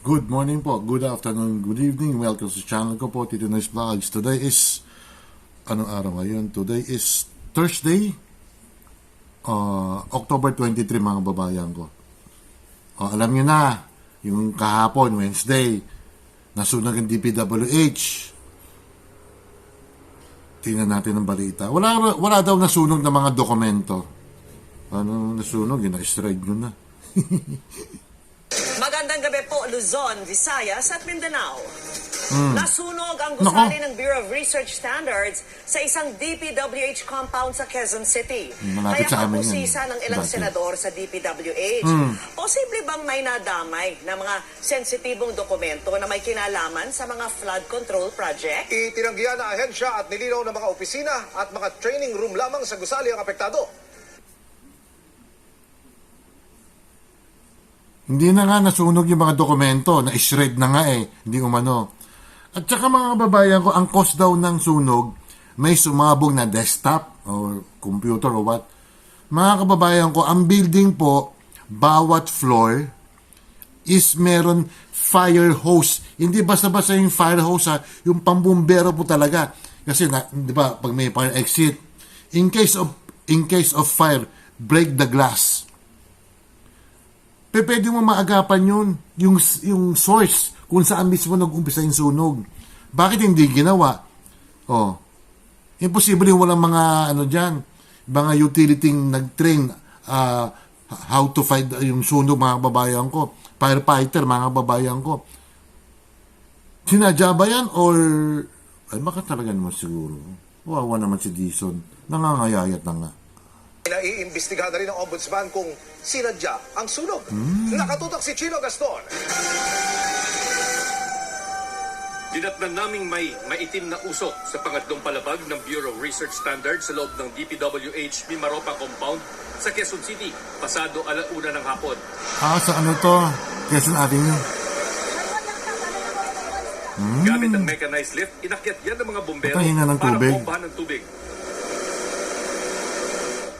Good morning po, good afternoon, good evening. Welcome sa channel ko po, Tito Nice Vlogs. Today is, anong araw ngayon? Today is Thursday, uh, October 23 mga babayan ko. Uh, alam niyo na, yung kahapon, Wednesday, nasunog ang DPWH. Tingnan natin ang balita. Wala, wala daw nasunog na mga dokumento. Ano nasunog? Yun, na-stride nyo na. Gabi po, Luzon, Visayas at Mindanao. Nasunog ang Nako. gusali ng Bureau of Research Standards sa isang DPWH compound sa Quezon City. Malapit Kaya kapusisa ng ilang dati. senador sa DPWH. Posible bang may nadamay na mga sensitibong dokumento na may kinalaman sa mga flood control project? Itinanggihan na ahensya at nilinaw ng mga opisina at mga training room lamang sa gusali ang apektado. Hindi na nga nasunog yung mga dokumento, na-shred na nga eh, hindi umano. At saka mga kababayan ko, ang cause daw ng sunog, may sumabog na desktop or computer or what. Mga kababayan ko, ang building po, bawat floor is meron fire hose. Hindi basta-basta yung fire hose ha, yung pambumbero po talaga. Kasi na, di ba, pag may fire exit, in case of in case of fire, break the glass. Pe, pwede mo maagapan yun, yung, yung source, kung saan mismo nag-umpisa yung sunog. Bakit hindi ginawa? Oh, imposible yung walang mga, ano dyan, mga utility nag-train ah, how to fight yung sunog, mga babayan ko. Firefighter, mga babayan ko. Sinadya ba yan or, ay baka talaga naman siguro. Wawa naman si Dison. Nangangayayat na nga. Naiimbestigahan na rin ng ombudsman kung sinadya ang sunog. Nakatutok si Chino Gaston. Dinatnan naming may maitim na usok sa pangatlong palabag ng Bureau of Research Standards sa loob ng DPWH Mimaropa Compound sa Quezon City, pasado alauna ng hapon. Ah, sa ano to? Quezon Avenue. Gamit ang mechanized lift, inakyat yan ng mga bombero ng para tubig. bombahan ng tubig.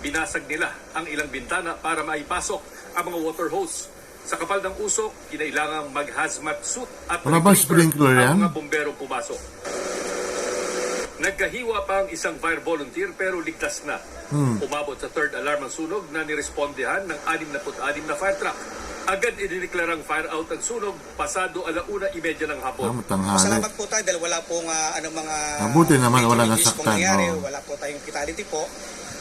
Binasag nila ang ilang bintana para maipasok ang mga water hose. Sa kapal ng usok, kinailangang mag-hazmat suit at Wala sprinkler yan? ang mga bombero pumasok. Nagkahiwa pa ang isang fire volunteer pero ligtas na. Hmm. Umabot sa third alarm ang sunog na nirespondehan ng 66 na fire truck. Agad idineklarang fire out ang sunog pasado alauna imedya ng Ah, hapon. matanghali. Salamat po tayo dahil wala pong ah, ano mga Mabuti naman, wala nasaktan. Wala po tayong fatality po.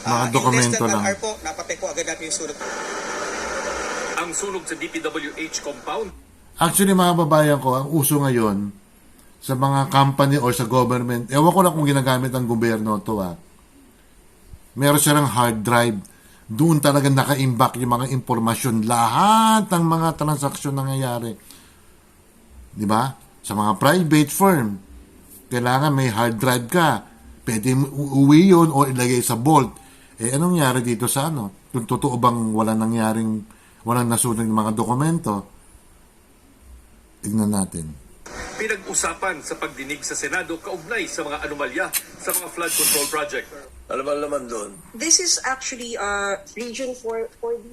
Mga Ah, in dokumento less than lang. an hour po, napatay po agad natin yung sunog. Ang sunog sa DPWH compound Actually, mga babayan ko, ang uso ngayon sa mga company or sa government, ewan ko lang kung ginagamit ng gobyerno to ah. Meron silang hard drive. Doon talaga naka-imbak yung mga impormasyon. Lahat ng mga transaksyon nangyayari. Di ba? Sa mga private firm, kailangan may hard drive ka. Pwede uwi yun o ilagay sa vault. Eh, anong nangyari dito sa ano? Kung totoo bang wala nangyaring, walang nasunog ng mga dokumento, tignan natin. pinag-usapan sa pagdinig sa Senado kaugnay sa mga anomalya sa mga flood control project. Ano ba naman doon? This is actually uh, Region 4, 4B,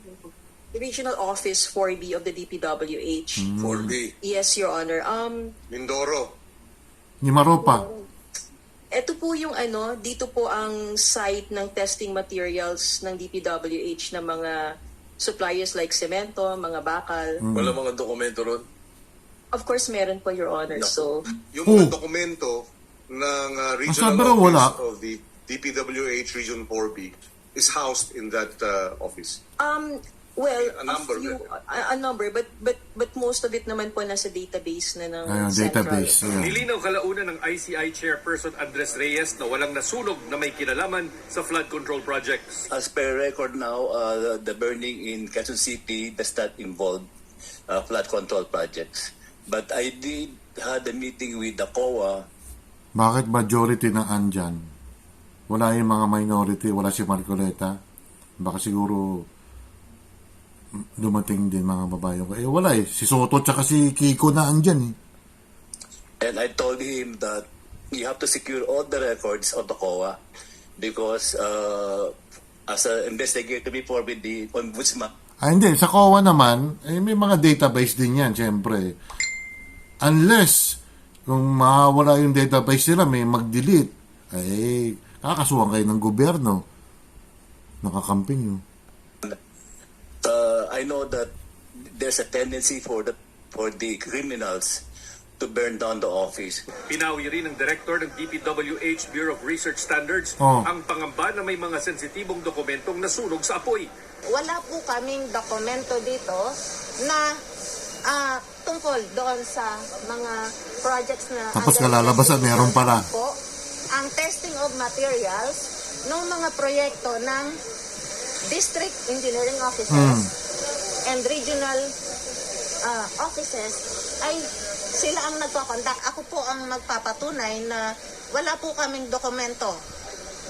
the Regional Office 4B of the DPWH. 4B. Yes, Your Honor. Um, Mindoro. Ni Maropa. Ito po yung ano, dito po ang site ng testing materials ng DPWH ng mga suppliers like semento, mga bakal. Wala mga dokumento ron. Of course, meron po, Your Honor. So, Yung mga Oh. dokumento ng uh, regional raw office wala. of the DPWH Region 4B is housed in that uh, office. um, well, A number, few, but- a, a number, but but but most of it naman po nasa database na ng Ayun, Central. database. Ayun. Nilinaw kalauna ng ICI Chairperson Andres Reyes na walang nasunog na may kinalaman sa flood control projects. As per record now, uh, the, the burning in Quezon City does not involve uh, flood control projects. But I did had a meeting with the COA. Bakit majority na andyan? Wala yung mga minority, wala si Marcoleta. Baka siguro dumating din mga babae ko. Eh wala eh. Si Soto tsaka si Kiko na andyan eh. And I told him that you have to secure all the records of the COA because uh, as an investigator before with the ombudsman, Ah, hindi. Sa COA naman, eh, may mga database din yan, syempre. Unless, kung mawala yung database nila, may mag-delete, ay kakasuhan kayo ng gobyerno. Nakakamping yun. Uh, I know that there's a tendency for the for the criminals to burn down the office. Pinawi rin ng Director ng DPWH Bureau of Research Standards Oh. ang pangamba na may mga sensitibong dokumentong nasunog sa apoy. wala po kaming dokumento dito na ah, tungkol doon sa mga projects na Tapos investigation. meron pala. Po, ang testing of materials ng mga proyekto ng district engineering offices and regional ah, offices ay sila ang nagpakondak. Ako po ang magpapatunay na wala po kaming dokumento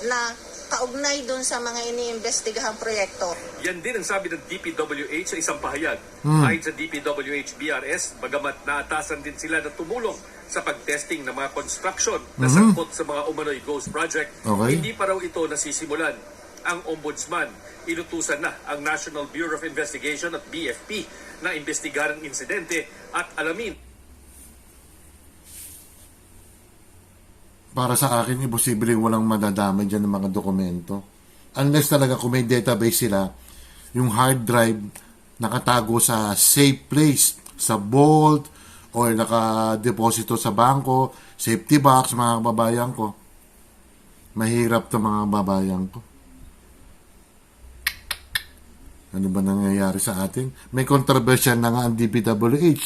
na kaugnay doon sa mga iniimbestigahang proyekto. Yan din ang sabi ng DPWH sa isang pahayag. Ayon sa DPWH BRS, bagamat naatasan din sila na tumulong sa pagtesting ng mga construction na sangkot sa mga umano'y ghost project, Okay. hindi pa raw ito nasisimulan. Ang ombudsman, inutusan na ang National Bureau of Investigation at BFP na imbestigahan ang insidente at alamin para sa akin, imposible walang madadamay dyan ng mga dokumento. Unless talaga kung may database sila, yung hard drive nakatago sa safe place, sa vault, or nakadeposito sa bangko, safety box, mga kababayan ko. Mahirap to mga kababayan ko. Ano ba nangyayari sa atin? May controversial na nga ang DPWH.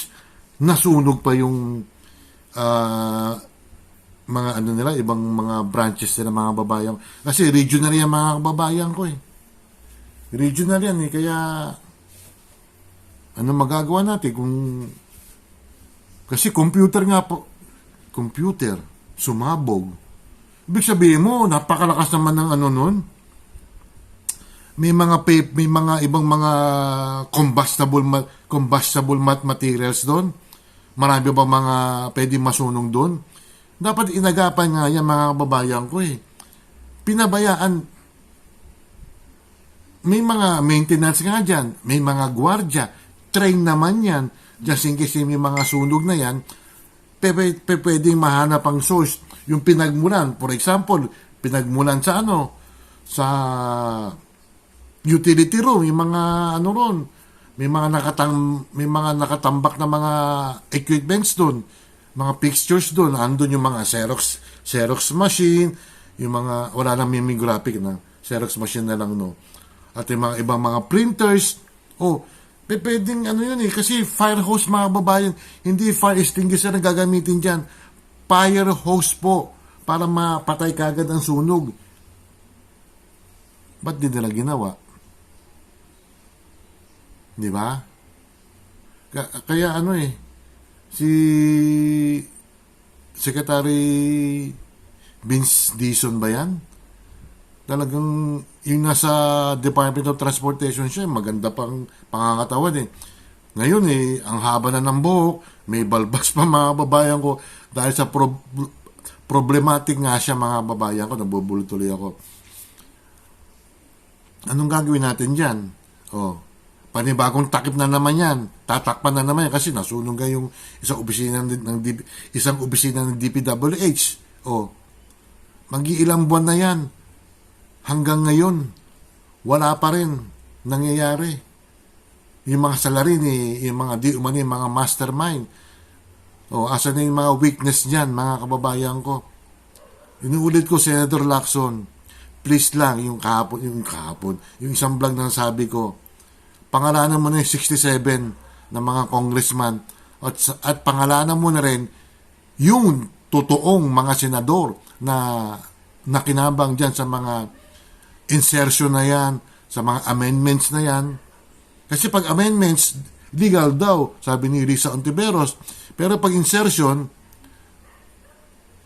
Nasunog pa yung ah, mga ano nila, ibang mga branches nila mga babayan. Kasi regional yan mga kababayan ko eh. Regional yan eh, kaya ano magagawa natin kung kasi computer nga po, computer, sumabog. Ibig sabihin mo, napakalakas naman ng ano nun. May mga pa- may mga ibang mga combustible combustible mat materials doon. Marami ba mga pwede masunog doon? Dapat inagapan nga yan mga kababayan ko eh. Pinabayaan. May mga maintenance nga dyan. May mga gwardya. Train naman yan. Just in case may mga sunog na yan, pe, pe- pwedeng mahanap ang source. Yung pinagmulan. For example, pinagmulan sa ano? Sa utility room, yung mga ano ron, may mga nakatang may mga nakatambak na mga equipments doon, mga fixtures doon, andun yung mga Xerox Xerox machine, yung mga wala nang mimeographic na Xerox machine na lang no. At yung mga ibang mga printers, oh, pwedeng ano yun eh, kasi fire hose mga babayan, hindi fire extinguisher ang gagamitin dyan. Fire hose po, para mapatay kagad ang sunog. Ba't di nila ginawa? Di ba? Ka- Kaya ano eh, si Secretary Vince Dison ba yan? Talagang yung nasa Department of Transportation siya, maganda pang pangangatawan eh. Ngayon eh, ang haba na ng buhok, may balbas pa mga babayan ko dahil sa pro- problematic nga siya mga babayan ko, nabubulol tuloy ako. Anong gagawin natin dyan? Oh, panibagong takip na naman yan. Tatakpan na naman yan kasi nasunog nga yung isang opisina ng, ng isang opisina ng DPWH. Oh, mag-iilang buwan na yan. Hanggang ngayon, wala pa rin nangyayari. Yung mga salarin, eh, yung mga di yung mga mastermind. O, asa na yung mga weakness niyan, mga kababayan ko. Inuulit ko, Senator Lacson, please lang, yung kahapon, yung kahapon, yung isang vlog na sabi ko, pangalanan mo na yung 67 na mga congressman at, at pangalanan mo na rin yung totoong mga senador na nakinabang dyan sa mga insertion na yan, sa mga amendments na yan. Kasi pag amendments, legal daw, sabi ni Risa Ontiveros. Pero pag insertion,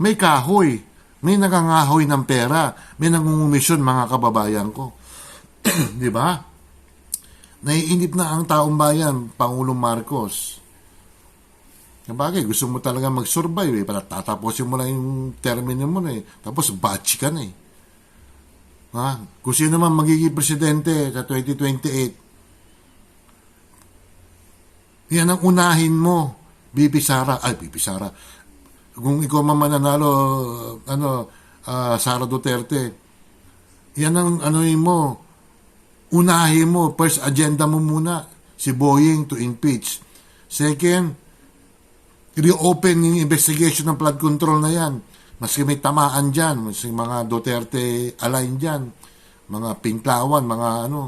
may kahoy, may nangangahoy ng pera, may nangungumisyon mga kababayan ko. Di ba? Naiinip na ang taong bayan, Pangulong Marcos. Sabagay, gusto mo talaga mag-survive eh. Para tatapusin mo lang yung termino mo na eh. Tapos batch ka na eh. Ha? Kung sino man magiging presidente sa 2028, yan ang unahin mo BP Sara, ay BP Sara, kung ikaw man mananalo, ano, ah, Sara Duterte, yan ang ano mo, unahin mo, first agenda mo muna, si Boeing to impeach. Second, reopen yung investigation ng flood control na yan. Maski may tamaan dyan, maski mga Duterte align dyan, mga pinklawan, mga ano.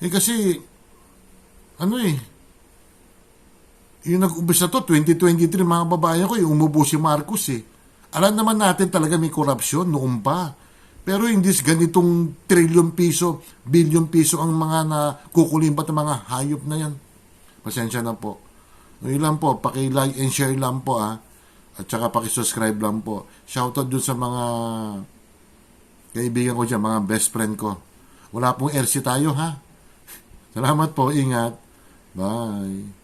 Eh kasi, ano eh, yung nag-umpisa to, 2023, mga babae ko, yung umubo si Marcos eh. Alam naman natin talaga may korupsyon noon pa. Pero hindi ganitong trilyon piso, bilyon piso ang mga na kukulimbat ng mga hayop na yan. Pasensya na po. Yun lang po, paki-like and share lang po ah. At saka paki-subscribe lang po. Shoutout dun sa mga kaibigan ko dyan, mga best friend ko. Wala pong RC tayo ha. Salamat po, ingat. Bye.